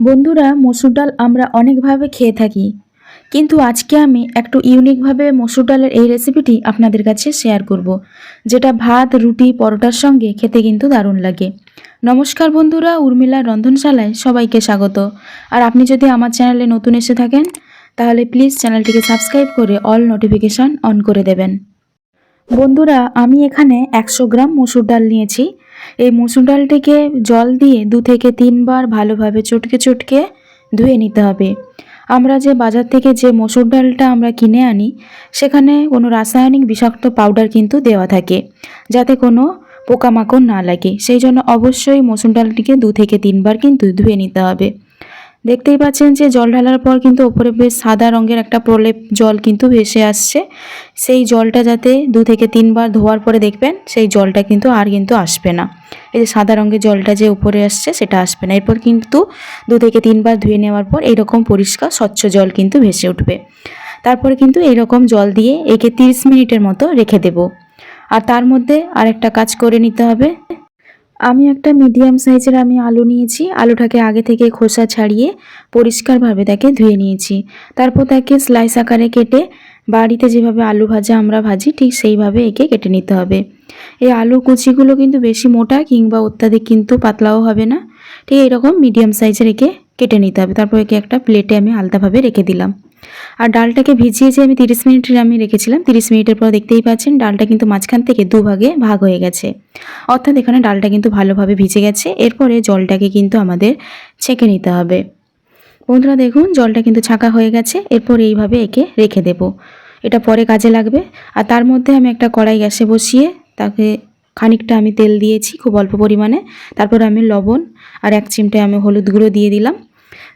বন্ধুরা, মসুর ডাল আমরা অনেকভাবে খেয়ে থাকি। কিন্তু আজকে আমি একটু ইউনিকভাবে মসুর ডালের এই রেসিপিটি আপনাদের কাছে শেয়ার করব, যেটা ভাত, রুটি, পরোটার সঙ্গে খেতে কিন্তু দারুণ লাগে। নমস্কার বন্ধুরা, উর্মিলা রন্ধনশালায় সবাইকে স্বাগত। আর আপনি যদি আমার চ্যানেলে নতুন এসে থাকেন, তাহলে প্লিজ চ্যানেলটিকে সাবস্ক্রাইব করে অল নোটিফিকেশান অন করে দেবেন। বন্ধুরা, আমি এখানে একশো গ্রাম মসুর ডাল নিয়েছি। এই মসুর ডালটিকে জল দিয়ে দু থেকে তিনবার ভালোভাবে চটকে চটকে ধুয়ে নিতে হবে। আমরা যে বাজার থেকে যে মসুর ডালটা আমরা কিনে আনি, সেখানে কোনো রাসায়নিক বিষাক্ত পাউডার কিন্তু দেওয়া থাকে, যাতে কোনো পোকামাকড় না লাগে। সেই জন্য অবশ্যই মসুর ডালটিকে দু থেকে তিনবার কিন্তু ধুয়ে নিতে হবে। দেখতেই পাচ্ছেন যে জল ঢালার পর কিন্তু ওপরে বেশ সাদা রঙের একটা প্রলেপ জল কিন্তু ভেসে আসছে। সেই জলটা যাতে দু থেকে তিনবার ধোয়ার পরে দেখবেন, সেই জলটা কিন্তু আর কিন্তু আসবে না। এই যে সাদা রঙের জলটা যে উপরে আসছে, সেটা আসবে না। এরপর কিন্তু দু থেকে তিনবার ধুয়ে নেওয়ার পর এইরকম পরিষ্কার স্বচ্ছ জল কিন্তু ভেসে উঠবে। তারপরে কিন্তু এইরকম জল দিয়ে একে তিরিশ মিনিটের মতো রেখে দেব। আর তার মধ্যে আরেকটা কাজ করে নিতে হবে। আমি একটা মিডিয়াম সাইজের আমি আলু নিয়েছি। আলুটাকে আগে থেকে খোসা ছাড়িয়ে পরিষ্কারভাবে তাকে ধুয়ে নিয়েছি। তারপর তাকে স্লাইস আকারে কেটে বাড়িতে যেভাবে আলু ভাজা আমরা ভাজি, ঠিক সেইভাবে একে কেটে নিতে হবে। এই আলু কুচিগুলো কিন্তু বেশি মোটা কিংবা অত্যাধিক কিন্তু পাতলাও হবে না। ঠিক এরকম মিডিয়াম সাইজের একে কেটে নিতে হবে। তারপর একে একটা প্লেটে আমি আলতাভাবে রেখে দিলাম। আর ডালটাকে ভিজিয়ে যে আমি তিরিশ মিনিট আমি রেখেছিলাম, তিরিশ মিনিটের পর দেখতেই পাচ্ছেন ডালটা কিন্তু মাঝখান থেকে দুভাগে ভাগ হয়ে গেছে। অর্থাৎ এখানে ডালটা কিন্তু ভালোভাবে ভিজে গেছে। এরপরে জলটাকে কিন্তু আমাদের ছেঁকে নিতে হবে। বন্ধুরা দেখুন, জলটা কিন্তু ছাঁকা হয়ে গেছে। এরপর এইভাবে একে রেখে দেব। এটা পরে কাজে লাগবে। আর তার মধ্যে আমি একটা কড়াই গ্যাসে বসিয়ে তাকে খানিকটা আমি তেল দিয়েছি খুব অল্প পরিমাণে। তারপর আমি লবণ আর এক চিমটে আমি হলুদ গুঁড়ো দিয়ে দিলাম।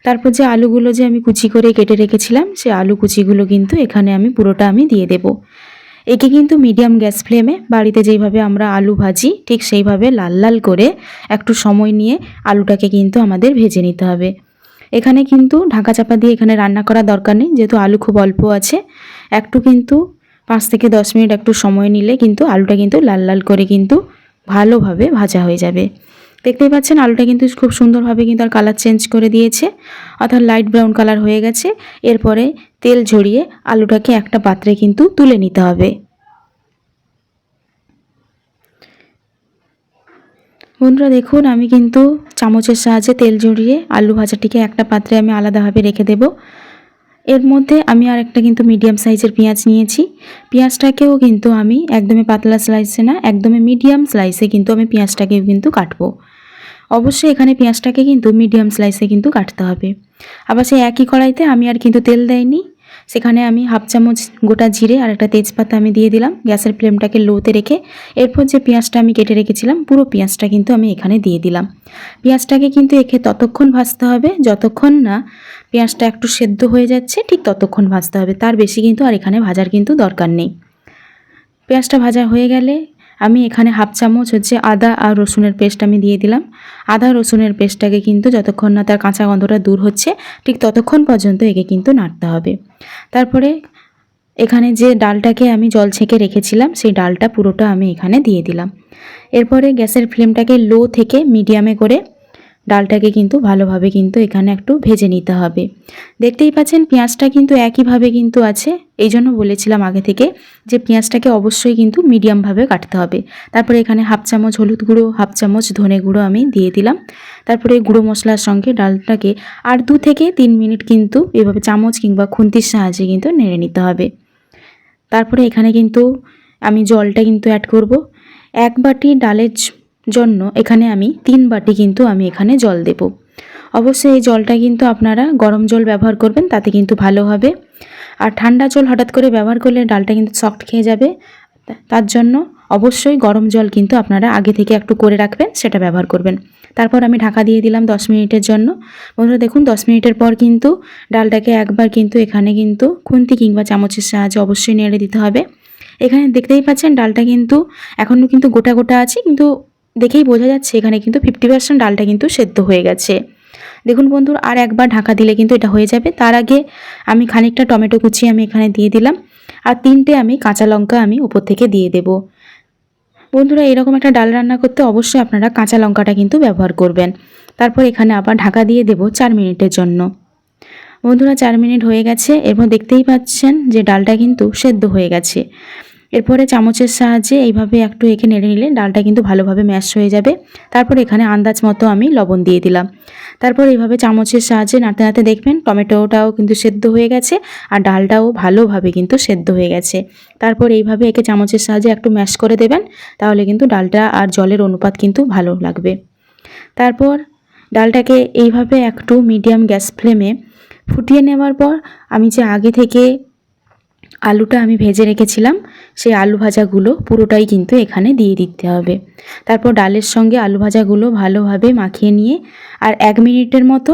তারপর যে আলুগুলো যে আমি কুচি করে কেটে রেখেছিলাম, সে আলু কুচিগুলো কিন্তু এখানে আমি পুরোটা আমি দিয়ে দেব। একে কিন্তু মিডিয়াম গ্যাস ফ্লেমে বাড়িতে যেইভাবে আমরা আলু ভাজি, ঠিক সেইভাবে লাল লাল করে একটু সময় নিয়ে আলুটাকে কিন্তু আমাদের ভেজে নিতে হবে। এখানে কিন্তু ঢাকা চাপা দিয়ে এখানে রান্না করার দরকার নেই, যেহেতু আলু খুব অল্প আছে। একটু কিন্তু পাঁচ থেকে দশ মিনিট একটু সময় নিলে কিন্তু আলুটা কিন্তু লাল লাল করে কিন্তু ভালোভাবে ভাজা হয়ে যাবে। দেখতেই পাচ্ছেন আলুটা কিন্তু খুব সুন্দরভাবে কিন্তু আর কালার চেঞ্জ করে দিয়েছে। অর্থাৎ লাইট ব্রাউন কালার হয়ে গেছে। এরপরে তেল ঝরিয়ে আলুটাকে একটা পাত্রে কিন্তু তুলে নিতে হবে। বন্ধুরা দেখুন, আমি কিন্তু চামচের সাহায্যে তেল জড়িয়ে আলু ভাজাটিকে একটা পাত্রে আমি আলাদাভাবে রেখে দেব। এর মধ্যে আমি আর একটা কিন্তু মিডিয়াম সাইজের পেঁয়াজ নিয়েছি। পেঁয়াজটাকেও কিন্তু আমি একদমই পাতলা স্লাইসে না, একদমই মিডিয়াম স্লাইসে কিন্তু আমি পেঁয়াজটাকেও কিন্তু কাটবো। অবশ্যই এখানে পেঁয়াজটাকে কিন্তু মিডিয়াম স্লাইসে কিন্তু কাটতে হবে। আবার সেই একই কড়াইতে আমি আর কিন্তু তেল দেয়নি সেখানে আমি হাফ চামচ গোটা জিরে আর একটা তেজপাতা আমি দিয়ে দিলাম। গ্যাসের ফ্লেমটাকে লোতে রেখে এরপর যে পেঁয়াজটা আমি কেটে রেখেছিলাম, পুরো পেঁয়াজটা কিন্তু আমি এখানে দিয়ে দিলাম। পেঁয়াজটাকে কিন্তু একে ততক্ষণ ভাজতে হবে। যতক্ষণ না পেঁয়াজটা একটু সেদ্ধ হয়ে যাচ্ছে, ঠিক ততক্ষণ ভাজতে হবে। তার বেশি কিন্তু আর এখানে ভাজার কিন্তু দরকার নেই। পেঁয়াজটা ভাজা হয়ে গেলে আমি এখানে হাফ চামচ হচ্ছে আদা আর রসুনের পেস্ট আমি দিয়ে দিলাম। আদা রসুনের পেস্টটাকে কিন্তু যতক্ষণ না তার কাঁচা গন্ধটা দূর হচ্ছে, ঠিক ততক্ষণ পর্যন্ত একে কিন্তু নাড়তে হবে। তারপরে এখানে যে ডালটাকে আমি জল ছেঁকে রেখেছিলাম, সেই ডালটা পুরোটা আমি এখানে দিয়ে দিলাম। এরপরে গ্যাসের ফ্লেমটাকে লো থেকে মিডিয়ামে করে ডালটাকে কিন্তু ভালোভাবে কিন্তু এখানে একটু ভেজে নিতে হবে। দেখতেই পাচ্ছেন পেঁয়াজটা কিন্তু একইভাবে কিন্তু আছে। এই জন্য বলেছিলাম আগে থেকে যে পেঁয়াজটাকে অবশ্যই কিন্তু মিডিয়ামভাবে কাটতে হবে। তারপরে এখানে হাফ চামচ হলুদ গুঁড়ো, হাফ চামচ ধনে গুঁড়ো আমি দিয়ে দিলাম। তারপরে গুঁড়ো মশলার সঙ্গে ডালটাকে আর দু থেকে তিন মিনিট কিন্তু এভাবে চামচ কিংবা খুন্তির সাহায্যে কিন্তু নেড়ে নিতে হবে। তারপরে এখানে কিন্তু আমি জলটা কিন্তু অ্যাড করব। এক বাটি ডালের জন্য এখানে আমি তিন বাটি কিন্তু আমি এখানে জল দেব। অবশ্যই এই জলটা কিন্তু আপনারা গরম জল ব্যবহার করবেন, তাতে কিন্তু ভালো হবে। আর ঠান্ডা জল হঠাৎ করে ব্যবহার করলে ডালটা কিন্তু সফট খেয়ে যাবে। তার জন্য অবশ্যই গরম জল কিন্তু আপনারা আগে থেকে একটু করে রাখবেন, সেটা ব্যবহার করবেন। তারপর আমি ঢাকা দিয়ে দিলাম দশ মিনিটের জন্য। বন্ধুরা, দেখুন, দশ মিনিটের পর কিন্তু ডালটাকে একবার কিন্তু এখানে কিন্তু খুন্তি কিংবা চামচের সাহায্যে অবশ্যই নেড়ে দিতে হবে। এখানে দেখতেই পাচ্ছেন, ডালটা কিন্তু এখনও কিন্তু গোটা গোটা আছে, কিন্তু দেখেই বোঝা যাচ্ছে এখানে কিন্তু ফিফটি পার্সেন্ট ডালটা কিন্তু সেদ্ধ হয়ে গেছে। দেখুন বন্ধুর আর একবার ঢাকা দিলে কিন্তু এটা হয়ে যাবে। তার আগে আমি খানিকটা টমেটো কুচি আমি এখানে দিয়ে দিলাম আর তিনটে আমি কাঁচা লঙ্কা আমি উপর থেকে দিয়ে দেব। বন্ধুরা, এরকম একটা ডাল রান্না করতে অবশ্যই আপনারা কাঁচা লঙ্কাটা কিন্তু ব্যবহার করবেন। তারপর এখানে আবার ঢাকা দিয়ে দেব চার মিনিটের জন্য। বন্ধুরা, চার মিনিট হয়ে গেছে। এরপর দেখতেই পাচ্ছেন যে ডালটা কিন্তু সেদ্ধ হয়ে গেছে। এরপরে চামচের সাহায্যে এইভাবে একটু এঁকে নেড়ে নিলে ডালটা কিন্তু ভালোভাবে ম্যাশ হয়ে যাবে। তারপর এখানে আন্দাজ মতো আমি লবণ দিয়ে দিলাম। তারপর এইভাবে চামচের সাহায্যে নাড়তে নাড়তে দেখবেন টমেটোটাও কিন্তু সেদ্ধ হয়ে গেছে আর ডালটাও ভালোভাবে কিন্তু সেদ্ধ হয়ে গেছে। তারপর এইভাবে একে চামচের সাহায্যে একটু ম্যাশ করে দেবেন, তাহলে কিন্তু ডালটা আর জলের অনুপাত কিন্তু ভালো লাগবে। তারপর ডালটাকে এইভাবে একটু মিডিয়াম গ্যাস ফ্লেমে ফুটিয়ে নেওয়ার পর আমি যে আগে থেকে আলুটা আমি ভেজে রেখেছিলাম, সেই আলু ভাজাগুলো পুরোটাই কিন্তু এখানে দিয়ে দিতে হবে। তারপর ডালের সঙ্গে আলু ভাজাগুলো ভালোভাবে মাখিয়ে নিয়ে, আর এক মিনিটের মতো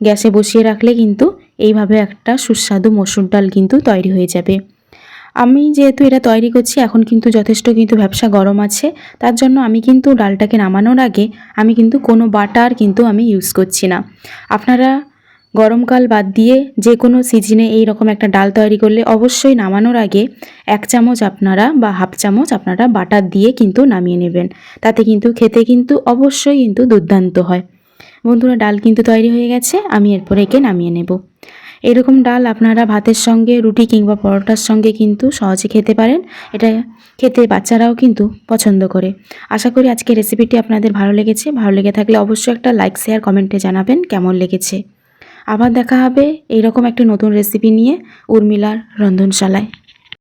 গ্যাসে বসিয়ে রাখলে কিন্তু এইভাবে একটা সুস্বাদু মসুর ডাল কিন্তু তৈরি হয়ে যাবে। আমি যেহেতু এটা তৈরি করছি, এখন কিন্তু যথেষ্ট কিন্তু ব্যবসা গরম আছে, তার জন্য আমি কিন্তু ডালটাকে নামানোর আগে আমি কিন্তু কোনো বাটার কিন্তু আমি ইউজ করছি না। আপনারা গরমকাল বাদ দিয়ে যে কোনো সিজনে এই রকম একটা ডাল তৈরি করলে অবশ্যই নামানোর আগে এক চামচ আপনারা বা হাফ চামচ আপনারা বাটার দিয়ে কিন্তু নামিয়ে নেবেন। তাতে কিন্তু খেতে কিন্তু অবশ্যই কিন্তু দুর্দান্ত হয়। বন্ধুরা, ডাল কিন্তু তৈরি হয়ে গেছে, আমি এরপর একে নামিয়ে নেব। এরকম ডাল আপনারা ভাতের সঙ্গে, রুটি কিংবা পরোটার সঙ্গে কিন্তু সহজে খেতে পারেন। এটা খেতে বাচ্চারাও কিন্তু পছন্দ করে। আশা করি আজকে রেসিপিটি আপনাদের ভালো লেগেছে। ভালো লেগে থাকলে অবশ্যই একটা লাইক শেয়ার কমেন্টে জানাবেন কেমন লেগেছে। আবার দেখা হবে। এইরকম একটা নতুন রেসিপি নিয়ে উর্মিলার রন্ধনশালায়।